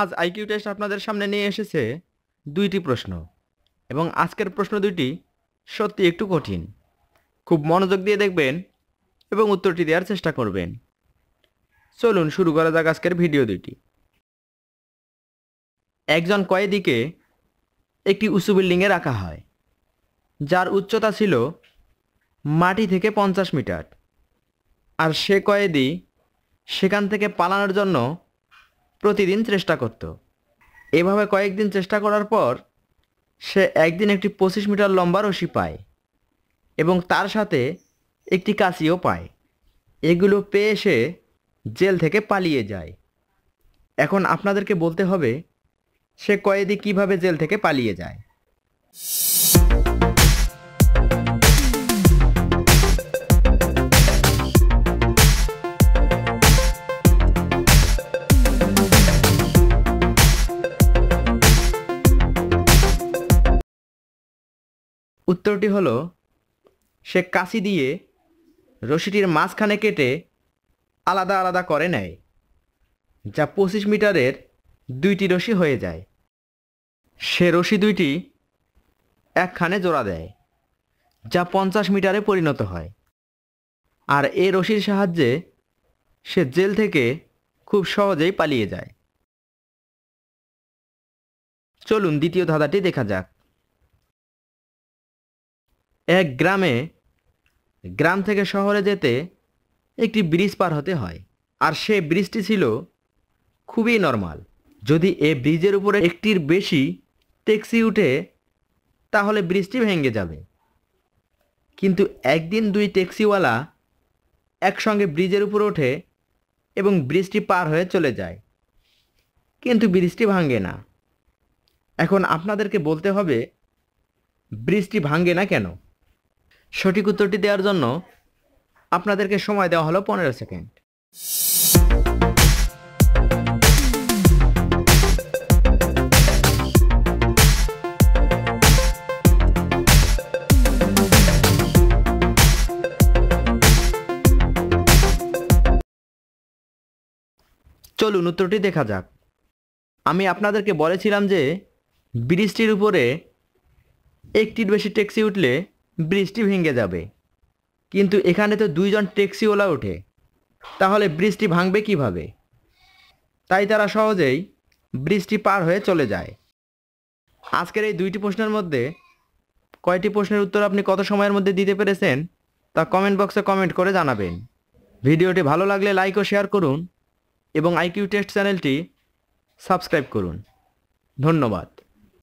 আজ IQ test আপনাদের সামনে নিয়ে এসেছে দুইটি প্রশ্ন এবং আজকের প্রশ্ন দুইটি সত্যি একটু কঠিন। খুব মনোযোগ দিয়ে দেখবেন এবং উত্তরটি দেওয়ার চেষ্টা করবেন। চলুন শুরু করা যাক আজকের ভিডিও দুইটি। একজন কয়েদিকে একটি উঁচু বিল্ডিংয়ে রাখা হয়, যার উচ্চতা ছিল মাটি থেকে পঞ্চাশ মিটার। আর সে কয়েদি সেখান থেকে পালানোর জন্য প্রতিদিন চেষ্টা করত। এভাবে কয়েকদিন চেষ্টা করার পর সে একদিন একটি পঁচিশ মিটার লম্বা রশি পায় এবং তার সাথে একটি কাঁচিও পায়। এগুলো পেয়ে সে জেল থেকে পালিয়ে যায়। এখন আপনাদেরকে বলতে হবে, সে কয়েদি কীভাবে জেল থেকে পালিয়ে যায়। উত্তরটি হলো, সে কাঁচি দিয়ে রশিটির মাঝখানে কেটে আলাদা আলাদা করে নেয়, যা পঁচিশ মিটারের দুইটি রশি হয়ে যায়। সে রশি দুইটি একখানে জোড়া দেয়, যা পঞ্চাশ মিটারে পরিণত হয়। আর এই রশির সাহায্যে সে জেল থেকে খুব সহজেই পালিয়ে যায়। চলুন দ্বিতীয় ধাঁধাটি দেখা যাক। এক গ্রামে, গ্রাম থেকে শহরে যেতে একটি ব্রিজ পার হতে হয়। আর সে ব্রিজটি ছিল খুবই নর্মাল। যদি এ ব্রিজের উপরে একটির বেশি ট্যাক্সি উঠে, তাহলে ব্রিজটি ভেঙে যাবে। কিন্তু একদিন দুই ট্যাক্সিওয়ালা একসঙ্গে ব্রিজের উপরে ওঠে এবং ব্রিজটি পার হয়ে চলে যায়। কিন্তু ব্রিজটি ভাঙে না। এখন আপনাদেরকে বলতে হবে, ব্রিজটি ভাঙে না কেন? সঠিক উত্তরটি দেওয়ার জন্য আপনাদেরকে সময় দেওয়া হলো পনেরো সেকেন্ড। চলুন উত্তরটি দেখা যাক। আমি আপনাদেরকে বলেছিলাম যে ব্রিজটির উপরে একটির বেশি ট্যাক্সি উঠলে ব্রিজটি ভেঙে যাবে। কিন্তু এখানে তো দুইজন ট্যাক্সিওয়ালা ওঠে। তাহলে বৃষ্টি ভাঙবে কীভাবে? তাই তারা সহজেই বৃষ্টি পার হয়ে চলে যায়। আজকের এই দুইটি প্রশ্নের মধ্যে কয়টি প্রশ্নের উত্তর আপনি কত সময়ের মধ্যে দিতে পেরেছেন, তা কমেন্ট বক্সে কমেন্ট করে জানাবেন। ভিডিওটি ভালো লাগলে লাইক ও শেয়ার করুন এবং আইকিউ টেস্ট চ্যানেলটি সাবস্ক্রাইব করুন। ধন্যবাদ।